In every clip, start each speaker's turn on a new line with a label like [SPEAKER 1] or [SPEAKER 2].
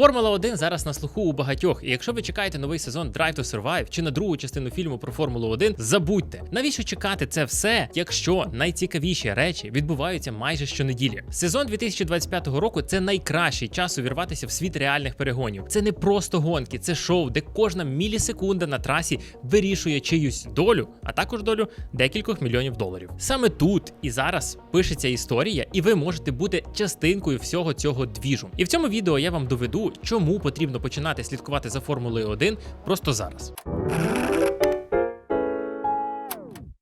[SPEAKER 1] Формула 1 зараз на слуху у багатьох, і якщо ви чекаєте новий сезон Drive to Survive чи на другу частину фільму про Формулу 1, забудьте. Навіщо чекати це все, якщо найцікавіші речі відбуваються майже щонеділі? Сезон 2025 року це найкращий час увірватися в світ реальних перегонів. Це не просто гонки, це шоу, де кожна мілісекунда на трасі вирішує чиюсь долю, а також долю декількох мільйонів доларів. Саме тут і зараз пишеться історія, і ви можете бути частинкою всього цього двіжу. І в цьому відео я вам доведу, чому потрібно починати слідкувати за Формулою 1 просто зараз.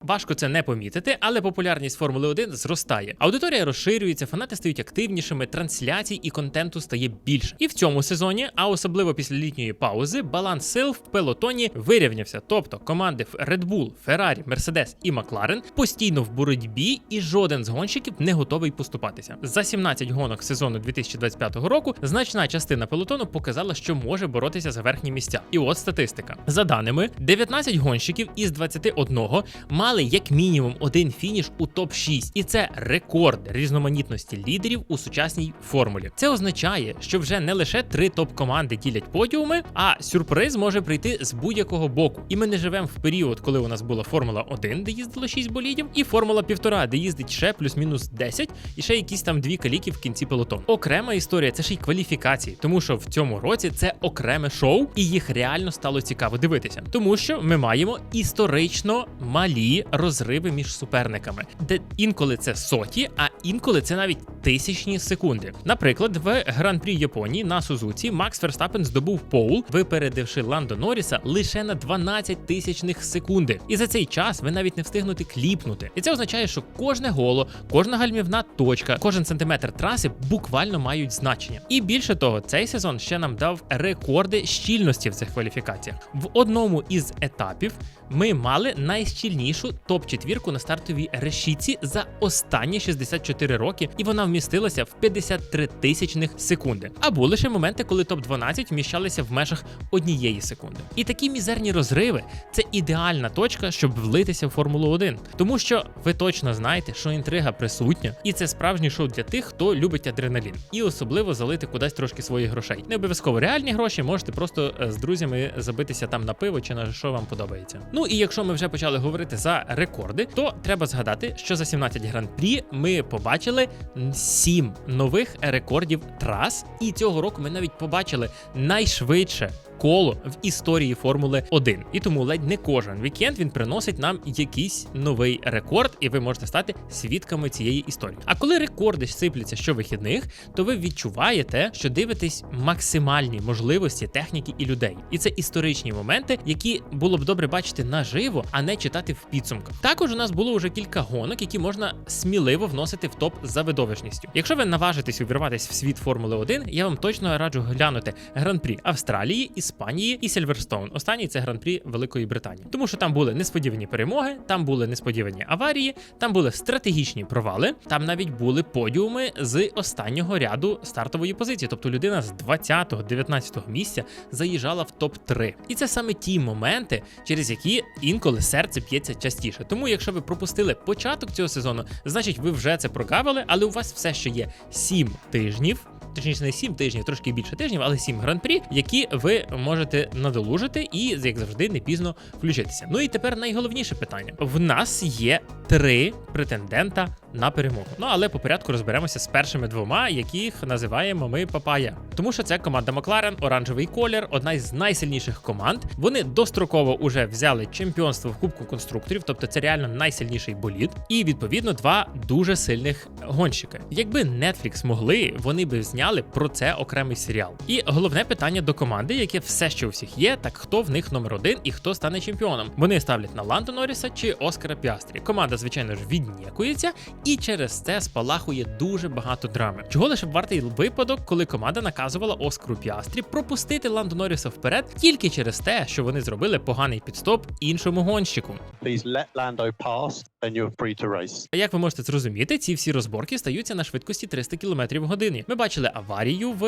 [SPEAKER 1] Важко це не помітити, але популярність Формули 1 зростає. Аудиторія розширюється, фанати стають активнішими, трансляцій і контенту стає більше. І в цьому сезоні, а особливо після літньої паузи, баланс сил в пелотоні вирівнявся. Тобто команди Red Bull, Ferrari, Mercedes і McLaren постійно в боротьбі, і жоден з гонщиків не готовий поступатися. За 17 гонок сезону 2025 року значна частина пелотону показала, що може боротися за верхні місця. І от статистика. За даними, 19 гонщиків із 21 мали як мінімум один фініш у топ 6 і це рекорд різноманітності лідерів у сучасній формулі. Це означає, що вже не лише три топ-команди ділять подіуми, а сюрприз може прийти з будь-якого боку. І ми не живемо в період, коли у нас була Формула 1, де їздило 6 болідів, і Формула 1,5, де їздить ще плюс-мінус 10, і ще якісь там дві каліки в кінці пелотону. Окрема історія це ще й кваліфікації, тому що в цьому році це окреме шоу, і їх реально стало цікаво дивитися, тому що ми маємо історично малі розриви між суперниками, де інколи це соті, а інколи це навіть тисячні секунди. Наприклад, в гран-прі Японії на Сузуці Макс Ферстапен здобув поул, випередивши Ландо Норріса лише на 12 тисячних секунди. І за цей час ви навіть не встигнете кліпнути. І це означає, що кожне голо, кожна гальмівна точка, кожен сантиметр траси буквально мають значення. І більше того, цей сезон ще нам дав рекорди щільності в цих кваліфікаціях. В одному із етапів ми мали найщільнішу топ-четвірку на стартовій решіці за останні 64 роки, і вона вмістилася в 53 тисячних секунди. А були ще моменти, коли топ-12 вміщалися в межах однієї секунди. І такі мізерні розриви це ідеальна точка, щоб влитися в Формулу 1. Тому що ви точно знаєте, що інтрига присутня, і це справжній шоу для тих, хто любить адреналін, і особливо залити кудись трошки своїх грошей. Не обов'язково реальні гроші, можете просто е, з друзями забитися там на пиво чи на що вам подобається. Ну і якщо ми вже почали говорити за рекорди, то треба згадати, що за 17 гран-прі ми побачили 7 нових рекордів трас, і цього року ми навіть побачили найшвидше. Коло в історії Формули 1. І тому ледь не кожен вікенд він приносить нам якийсь новий рекорд, і ви можете стати свідками цієї історії. А коли рекорди сипляться щовихідних, то ви відчуваєте, що дивитесь максимальні можливості техніки і людей. І це історичні моменти, які було б добре бачити наживо, а не читати в підсумках. Також у нас було вже кілька гонок, які можна сміливо вносити в топ за видовищністю. Якщо ви наважитесь увірватися в світ Формули 1, я вам точно раджу глянути гран-прі Австралії, Іспанії і Сільверстоун. Останній це гран-прі Великої Британії, тому що там були несподівані перемоги, там були несподівані аварії, там були стратегічні провали. Там навіть були подіуми з останнього ряду стартової позиції. Тобто людина з 20-19 місця заїжджала в топ 3 І це саме ті моменти, через які інколи серце п'ється частіше. Тому, якщо ви пропустили початок цього сезону, значить ви вже це прокавили, але у вас все ще є 7 тижнів. Точніше, не 7 тижнів, трошки більше тижнів, але 7 гран-прі, які ви можете надолужити і, як завжди, не пізно включитися. Ну і тепер найголовніше питання: в нас є три претендента на перемогу. Ну але по порядку розберемося з першими двома, яких називаємо ми Папая. Тому що це команда Макларен, оранжевий колір, одна із найсильніших команд. Вони достроково уже взяли чемпіонство в Кубку конструкторів, тобто це реально найсильніший болід, і відповідно два дуже сильних гонщика. Якби Netflix могли, вони би зняли про це окремий серіал. І головне питання до команди, яке все ще у всіх є, так хто в них номер один і хто стане чемпіоном. Вони ставлять на Ландо Норріса чи Оскара Піастрі. Команда, звичайно ж, віднікується, і через це спалахує дуже багато драми. Чого лише вартий випадок, коли команда наказувала Оскару Піастрі пропустити Ландо Норріса вперед тільки через те, що вони зробили поганий підстоп іншому гонщику.
[SPEAKER 2] Race.
[SPEAKER 1] Як ви можете зрозуміти, ці всі розборки стаються на швидкості 300 км в годині. Ми бачили аварію в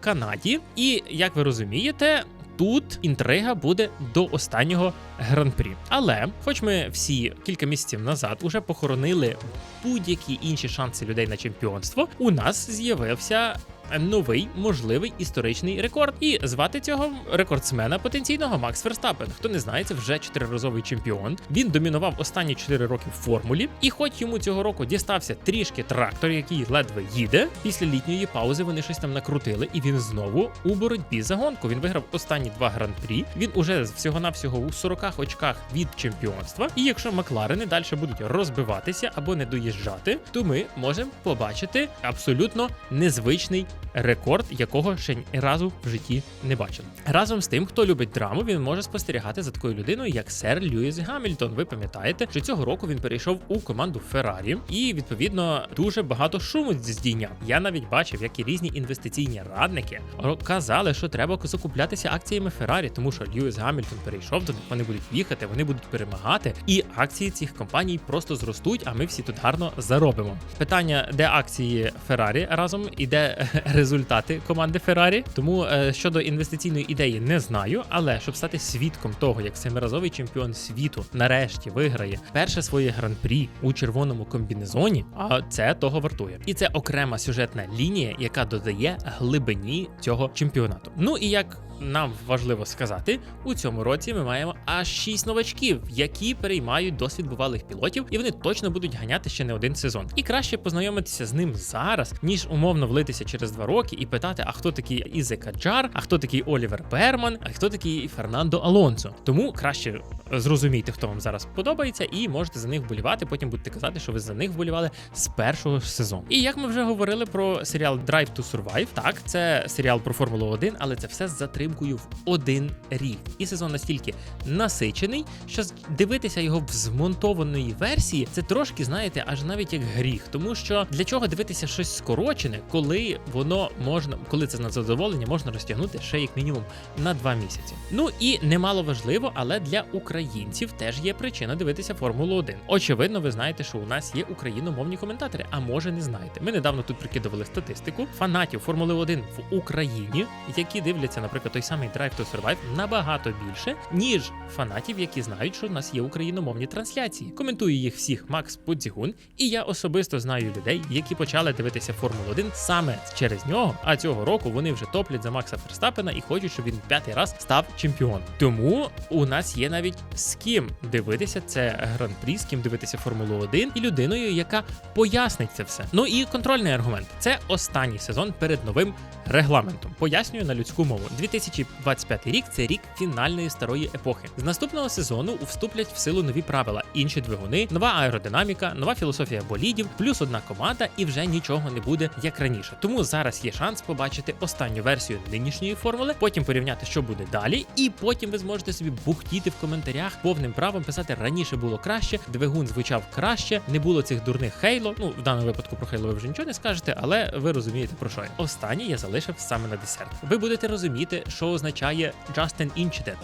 [SPEAKER 1] Канаді, і як ви розумієте. Тут інтрига буде до останнього гран-прі. Але, хоч ми всі кілька місяців назад уже похоронили будь-які інші шанси людей на чемпіонство, у нас з'явився новий можливий історичний рекорд. І звати цього рекордсмена потенційного Макс Верстапен. Хто не знає, це вже чотириразовий чемпіон. Він домінував останні 4 роки в формулі, і хоч йому цього року дістався трішки трактор, який ледве їде. Після літньої паузи вони щось там накрутили, і він знову у боротьбі за гонку. Він виграв останні два гран-прі. Він уже всього навсього у 40 очках від чемпіонства. І якщо Макларени далі будуть розбиватися або не доїжджати, то ми можемо побачити абсолютно незвичний рекорд, якого ще ні разу в житті не бачили. Разом з тим, хто любить драму, він може спостерігати за такою людиною, як сер Льюіс Гамільтон. Ви пам'ятаєте, що цього року він перейшов у команду Феррарі, і відповідно дуже багато шуму здійняв. Я навіть бачив, як і різні інвестиційні радники казали, що треба закуплятися акціями Феррарі, тому що Льюіс Гамільтон перейшов до них. Вони будуть їхати, вони будуть перемагати, і акції цих компаній просто зростуть. А ми всі тут гарно заробимо. Питання, де акції Феррарі разом і де результати команди Феррарі. Тому е, щодо інвестиційної ідеї не знаю, але щоб стати свідком того, як семиразовий чемпіон світу нарешті виграє перше своє гран-прі у червоному комбінезоні, а це того вартує. І це окрема сюжетна лінія, яка додає глибині цього чемпіонату. Ну і як нам важливо сказати, у цьому році ми маємо аж 6 новачків, які переймають досвід бувалих пілотів, і вони точно будуть ганяти ще не один сезон. І краще познайомитися з ним зараз, ніж умовно влитися через два роки і питати, а хто такий Ізе Каджар, а хто такий Олівер Берман, а хто такий Фернандо Алонсо. Тому краще зрозумійте, хто вам зараз подобається, і можете за них вболівати. Потім будете казати, що ви за них вболівали з першого сезону. І як ми вже говорили про серіал Drive to Survive, так це серіал про Формулу 1, але це все з затримкою в один рік. І сезон настільки насичений, що дивитися його в змонтованої версії, це трошки, знаєте, аж навіть як гріх. Тому що для чого дивитися щось скорочене, коли воно можна, коли це на задоволення можна розтягнути ще як мінімум на два місяці. Ну і немало важливо, але для українців теж є причина дивитися Формулу 1. Очевидно, ви знаєте, що у нас є україномовні коментатори, а може не знаєте. Ми недавно тут прикидували статистику фанатів Формули 1 в Україні, які дивляться, наприклад, той самий Drive to Survive набагато більше, ніж фанатів, які знають, що у нас є україномовні трансляції. Коментую їх всіх Макс Подзігун, і я особисто знаю людей, які почали дивитися Формулу 1 саме через нього. А цього року вони вже топлять за Макса Ферстапена і хочуть, щоб він п'ятий раз став чемпіоном. Тому у нас є навіть з ким дивитися це гран-прі, з ким дивитися Формулу 1 і людиною, яка пояснить це все. Ну і контрольний аргумент це останній сезон перед новим регламентом. Пояснюю на людську мову. 2025 рік це рік фінальної старої епохи. З наступного сезону вступлять в силу нові правила, інші двигуни, нова аеродинаміка, нова філософія болідів, плюс одна команда, і вже нічого не буде як раніше. Тому зараз є шанс побачити останню версію нинішньої формули, потім порівняти, що буде далі, і потім ви зможете собі бухтіти в коментарях повним правом писати раніше було краще, двигун звучав краще, не було цих дурних хейло. Ну в даному випадку про хейло ви вже нічого не скажете, але ви розумієте про що я. Останнє я залишив саме на десерт. Ви будете розуміти, що означає just an incident.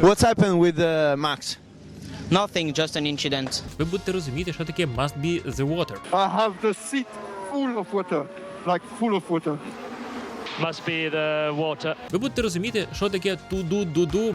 [SPEAKER 3] What's happened with uh, Max?
[SPEAKER 4] Nothing, just an incident.
[SPEAKER 1] Ви будете розуміти, що таке must be the water.
[SPEAKER 5] I have the seat full of water, like full of water.
[SPEAKER 6] must be the water.
[SPEAKER 1] Ви будете розуміти, що таке туду-дуду.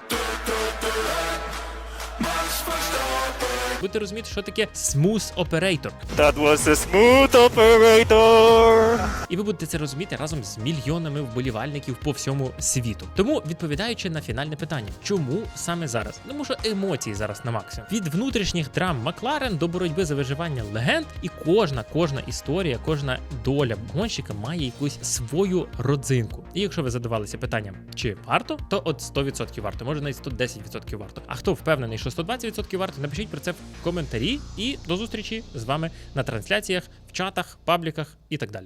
[SPEAKER 1] Будете розуміти, що таке smooth operator.
[SPEAKER 6] That was a smooth operator.
[SPEAKER 1] І ви будете це розуміти разом з мільйонами вболівальників по всьому світу. Тому, відповідаючи на фінальне питання, чому саме зараз? Тому що емоції зараз на максимум. Від внутрішніх драм Макларен до боротьби за виживання легенд, і кожна, кожна історія, кожна доля гонщика має якусь свою родзинку. І якщо ви задавалися питанням, чи варто, то от 100% варто, може навіть 110% варто. А хто впевнений, що 120% варто, напишіть про це в коментарі. І до зустрічі з вами на трансляціях, в чатах, пабліках і так далі.